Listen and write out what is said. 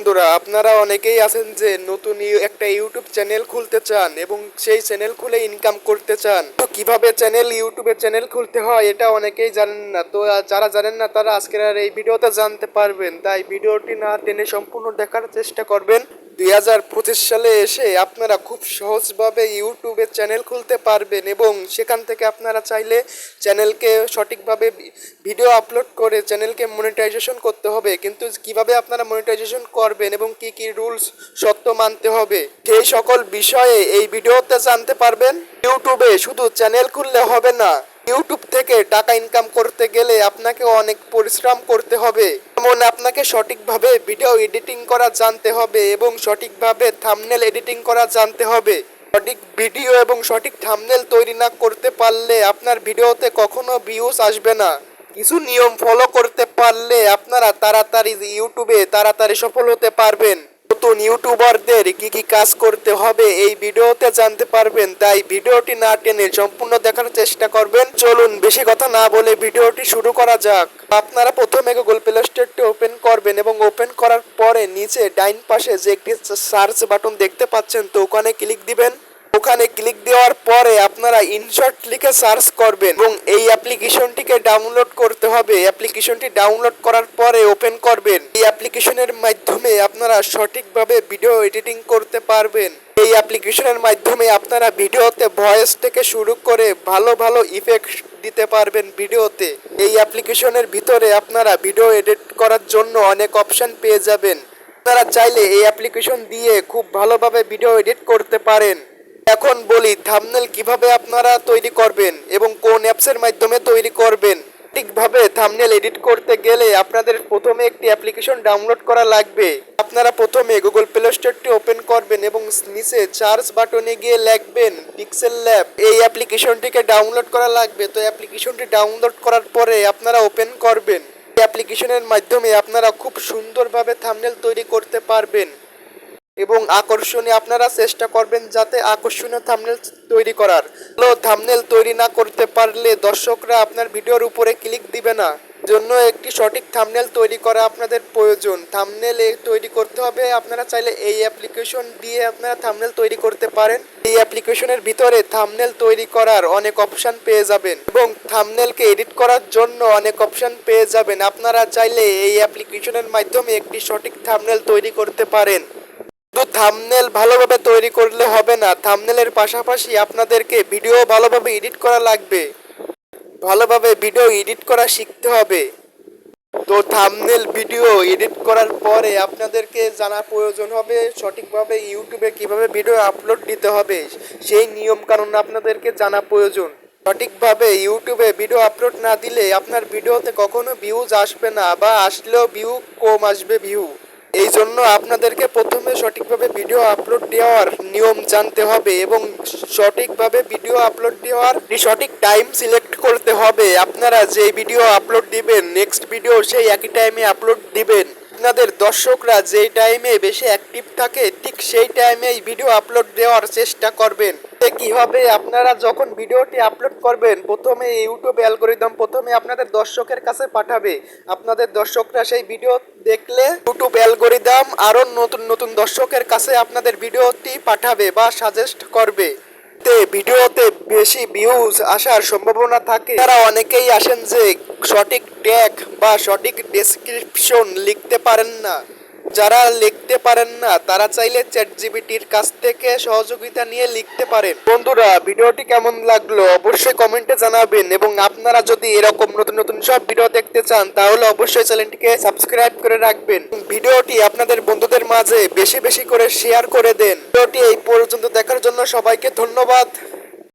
বন্ধুরা, আপনারা অনেকেই আছেন যে নতুন একটা ইউটিউব চ্যানেল খুলতে চান এবং সেই চ্যানেল খুলে ইনকাম করতে চান। তো কীভাবে চ্যানেল, ইউটিউবের চ্যানেল খুলতে হয় এটা অনেকেই জানেন না। তো যারা জানেন না তারা আজকের আর এই ভিডিওতে জানতে পারবেন। তাই ভিডিওটি না টেনে সম্পূর্ণ দেখার চেষ্টা করবেন। দুই হাজার পঁচিশ সালে এসে আপনারা খুব সহজভাবে ইউটিউবে চ্যানেল খুলতে পারবেন এবং সেখান থেকে আপনারা চাইলে চ্যানেলকে সঠিকভাবে ভিডিও আপলোড করে চ্যানেলকে মনিটাইজেশন করতে হবে। কিন্তু কীভাবে আপনারা মনিটাইজেশন করবেন এবং কি কি রুলস সত্য মানতে হবে সেই সকল বিষয়ে এই ভিডিওতে জানতে পারবেন। ইউটিউবে শুধু চ্যানেল খুললে হবে না ইউটিউব থেকে টাকা ইনকাম করতে গেলে আপনাকে অনেক পরিশ্রম করতে হবে। যেমন আপনাকে সঠিকভাবে ভিডিও এডিটিং করা জানতে হবে এবং সঠিকভাবে থামনেল এডিটিং করা জানতে হবে। সঠিক ভিডিও এবং সঠিক থামনেল তৈরি না করতে পারলে আপনার ভিডিওতে কখনো ভিউজ আসবে না। কিছু নিয়ম ফলো করতে পারলে আপনারা তাড়াতাড়ি ইউটিউবে তাড়াতাড়ি সফল হতে পারবেন। নতুন ইউটিউবারদের কি কি কাজ করতে হবে এই ভিডিওতে জানতে পারবেন। তাই ভিডিওটি না টেনে সম্পূর্ণ দেখার চেষ্টা করবেন। চলুন বেশি কথা না বলে ভিডিওটি শুরু করা যাক। আপনারা প্রথমে গুগল প্লে স্টোরটি ওপেন করবেন এবং ওপেন করার পরে নিচে ডাইন পাশে যে একটি সার্চ বাটন দেখতে পাচ্ছেন, তো ওখানে ক্লিক দিবেন। ওখানে ক্লিক দেওয়ার পরে আপনারা ইনশর্ট লিখে সার্চ করবেন এবং এই অ্যাপ্লিকেশনটিকে ডাউনলোড করতে হবে। অ্যাপ্লিকেশনটি ডাউনলোড করার পরে ওপেন করবেন। এই অ্যাপ্লিকেশনের মাধ্যমে আপনারা সঠিকভাবে ভিডিও এডিটিং করতে পারবেন। এই অ্যাপ্লিকেশনের মাধ্যমে আপনারা ভিডিওতে ভয়েস থেকে শুরু করে ভালো ভালো ইফেক্ট দিতে পারবেন ভিডিওতে। এই অ্যাপ্লিকেশনের ভিতরে আপনারা ভিডিও এডিট করার জন্য অনেক অপশন পেয়ে যাবেন। আপনারা চাইলে এই অ্যাপ্লিকেশন দিয়ে খুব ভালোভাবে ভিডিও এডিট করতে পারেন। এখন বলি থামনেল কীভাবে আপনারা তৈরি করবেন এবং কোন অ্যাপসের মাধ্যমে তৈরি করবেন? ঠিকভাবে থামনেল এডিট করতে গেলে আপনাদের প্রথমে একটি অ্যাপ্লিকেশন ডাউনলোড করা লাগবে। আপনারা প্রথমে গুগল প্লে স্টোরটি ওপেন করবেন এবং নিচে চার্জ বাটনে গিয়ে লিখবেন পিক্সেল ল্যাব এই অ্যাপ্লিকেশনটিকে ডাউনলোড করা লাগবে। তো অ্যাপ্লিকেশনটি ডাউনলোড করার পরে আপনারা ওপেন করবেন। অ্যাপ্লিকেশনের মাধ্যমে আপনারা খুব সুন্দরভাবে থামনেল তৈরি করতে পারবেন। এবং আকর্ষণীয় আপনারা চেষ্টা করবেন যাতে আকর্ষণীয় থামনেল তৈরি করার। থামনেল তৈরি না করতে পারলে দর্শকরা আপনার ভিডিওর উপরে ক্লিক দিবে না। জন্য একটি সঠিক থামনেল তৈরি করা আপনাদের প্রয়োজন। থামনেল তৈরি করতে হবে, আপনারা চাইলে এই অ্যাপ্লিকেশন দিয়ে আপনারা থামনেল তৈরি করতে পারেন। এই অ্যাপ্লিকেশনের ভিতরে থামনেল তৈরি করার অনেক অপশান পেয়ে যাবেন এবং থামনেলকে এডিট করার জন্য অনেক অপশন পেয়ে যাবেন। আপনারা চাইলে এই অ্যাপ্লিকেশনের মাধ্যমে একটি সঠিক থামনেল তৈরি করতে পারেন। শুধু থামনেল ভালোভাবে তৈরি করলে হবে না। থামনেলের পাশাপাশি আপনাদেরকে ভিডিও ভালোভাবে এডিট করা লাগবে। ভালোভাবে ভিডিও এডিট করা শিখতে হবে। তো থামনেল ভিডিও এডিট করার পরে আপনাদেরকে জানা প্রয়োজন হবে সঠিকভাবে ইউটিউবে কীভাবে ভিডিও আপলোড দিতে হবে, সেই নিয়ম কানুন আপনাদেরকে জানা প্রয়োজন। সঠিকভাবে ইউটিউবে ভিডিও আপলোড না দিলে আপনার ভিডিওতে কখনো ভিউজ আসবে না বা আসলেও ভিউ কম আসবে ভিউ এই জন্য আপনাদেরকে প্রথমে সঠিকভাবে ভিডিও আপলোড দেওয়ার নিয়ম জানতে হবে এবং সঠিকভাবে ভিডিও আপলোড দেওয়ার সঠিক টাইম সিলেক্ট করতে হবে। আপনারা যে ভিডিও আপলোড দিবেন নেক্সট ভিডিও সেই একই টাইমে আপলোড দিবেন। আপনাদের দর্শকরা যেই টাইমে বেশি অ্যাক্টিভ থাকে, ঠিক সেই টাইমেই ভিডিও আপলোড দেওয়ার চেষ্টা করবেন। এতে কি হবে আপনারা যখন ভিডিওটি আপলোড করবেন, প্রথমে ইউটিউব অ্যালগোরিদম প্রথমে আপনাদের দর্শকের কাছে পাঠাবে। আপনাদের দর্শকরা সেই ভিডিও দেখলে ইউটিউব অ্যালগোরিদম আরও নতুন নতুন দর্শকের কাছে আপনাদের ভিডিওটি পাঠাবে বা সাজেস্ট করবে। তে ভিডিওতে বেশি ভিউজ আসার সম্ভাবনা থাকে। তারা অনেকেই আসেন যে সঠিক ট্যাগ বা সঠিক ডেসক্রিপশন লিখতে পারেন না। যারা লিখতে পারেন না, তারা চাইলে চ্যাট জিবিটির কাছ থেকে সহযোগিতা নিয়ে লিখতে পারেন। বন্ধুরা, ভিডিওটি কেমন লাগল অবশ্যই কমেন্টে জানাবেন এবং আপনারা যদি এরকম নতুন নতুন সব ভিডিও দেখতে চান, তাহলে অবশ্যই চ্যানেলটিকে সাবস্ক্রাইব করে রাখবেন। ভিডিওটি আপনাদের বন্ধুদের মাঝে বেশি বেশি করে শেয়ার করে দেন। ভিডিওটি এই পর্যন্ত দেখার জন্য সবাইকে ধন্যবাদ।